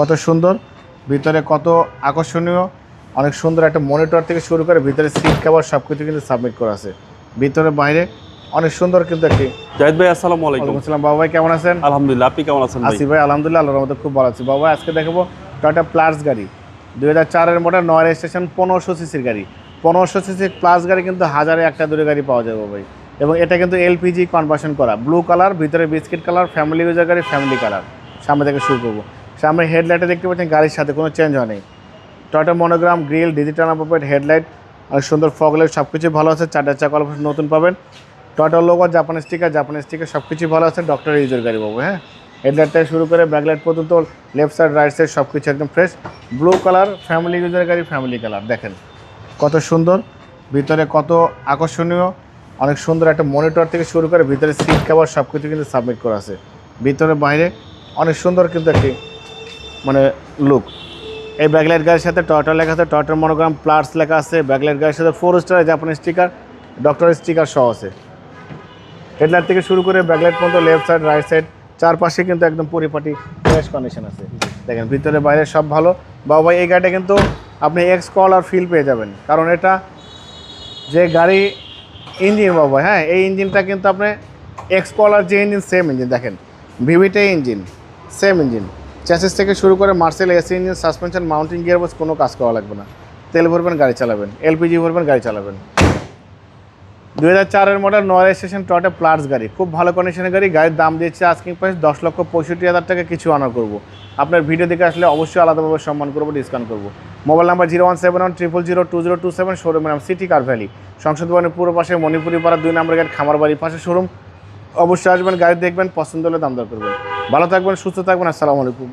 কত সুন্দর ভিতরে কত আকর্ষণীয় অনেক সুন্দর একটা মনিটর থেকে শুরু করে ভিতরে সিট কভার সব কিছু কিন্তু সাবমিট করা আছে। ভিতরে বাইরে অনেক সুন্দর কিন্তু একটি জাহিদ ভাই আসসালামু আলাইকুম। আসসালাম। বাবা ভাই কেমন আছেন? আলহামদুলিল্লাহ আপনি কেমন আছেন আসি ভাই আলহামদুলিল্লাহ আল্লাহর মধ্যে খুব ভালো আছি। বাবা আজকে দেখাবো টয়টা প্লাস গাড়ি। দুই হাজার চারের মডেল নয় রেজিস্ট্রেশন পনেরোশো সিসির গাড়ি। পনেরোশো সিসির প্লাস গাড়ি কিন্তু হাজারে একটা দূরে গাড়ি পাওয়া যাবে ভাই। এবং এটা কিন্তু এলপিজি কনভার্সন করা। ব্লু কালার ভিতরে বিস্কিট কালার ফ্যামিলি ইউজার গাড়ি ফ্যামিলি কালার সামনে থেকে শুরু করব। সামনে হেডলাইটে দেখতে পাচ্ছেন গাড়ির সাথে, কোনো চেঞ্জ হয়নি। Toyota monogram grill digital number headlight অনেক সুন্দর ফগলাইট সব কিছু ভালো আছে, চারটা চাকা অল্প নতুন পাবেন। টয়টা লোগো জাপানের স্টিকার জাপানের স্টিকার সব কিছুই ভালো আছে ডক্টর ইউজের গাড়ি পাবো হ্যাঁ? হেডলাইট থেকে শুরু করে ব্যাকলাইট পর্যন্ত লেফট সাইড রাইট সাইড সব কিছু একদম ফ্রেশ ব্লু কালার ফ্যামিলি ইউজের গাড়ি ফ্যামিলি কালার দেখেন। কত সুন্দর, ভিতরে কত আকর্ষণীয়, অনেক সুন্দর একটা মনিটর থেকে শুরু করে ভিতরে সিট কভার সব কিছু কিন্তু সাবমিট করা আছে। ভিতরে, বাইরে, অনেক সুন্দর কিন্তু একটি মানে লুক এই ব্যাকলাইট গাড়ির সাথে টয়টা লেখা আছে টয়টার মনোগ্রাম প্লাস লেখা আছে ব্যাকলাইট গাড়ির সাথে ফোর স্টার জাপানি স্টিকার ডক্টর স্টিকার সহ আছে। হেডলাইট থেকে শুরু করে ব্যাকলাইট পর্যন্ত লেফট সাইড রাইট সাইড চারপাশে কিন্তু একদম পরিপাটি ফ্রেশ কন্ডিশন আছে। দেখেন, ভিতরে বাইরে সব ভালো। বাবা ভাই, এই গাড়িটা কিন্তু আপনি এক্স কল আর ফিল পেয়ে যাবেন। কারণ এটা যে গাড়ি ইঞ্জিন বাবা হ্যাঁ এই ইঞ্জিনটা কিন্তু আপনি এক্স কল আর যে ইঞ্জিন সেম ইঞ্জিন দেখেন। ভিভিটে ইঞ্জিন সেম ইঞ্জিন চ্যাসিস থেকে শুরু করে Marcel AC engine suspension mounting boss কোনো কাজ করা লাগবে না। তেল ভরবেন, গাড়ি চালাবেন। এলপিজি ভরবেন, গাড়ি চালাবেন। দু হাজার চারের মডেল নয় স্টেশন টয়টা প্লাস গাড়ি। খুব ভালো কন্ডিশনের গাড়ি, গাড়ির দাম দিচ্ছে আজকিং প্রাইস দশ লক্ষ পঁয়ষট্টি হাজার টাকা, কিছু আনা করব। আপনার ভিডিও দেখে আসলে অবশ্যই আলাদাভাবে সম্মান করব ডিসকাউন্ট করব। Mobile number zero one seven one triple zero two zero two seven শোরুমের নাম সিটি কার ভ্যালি সংসদ ভবনের পুরো পাশে মণিপুরি পাড়া দুই নম্বর গেট খামার বাড়ির পাশে শোরুম অবশ্যই আসবেন, গাড়ি দেখবেন, পছন্দ হলে দাম দর করবেন। ভালো থাকবেন, সুস্থ থাকবেন, আসসালামু আলাইকুম।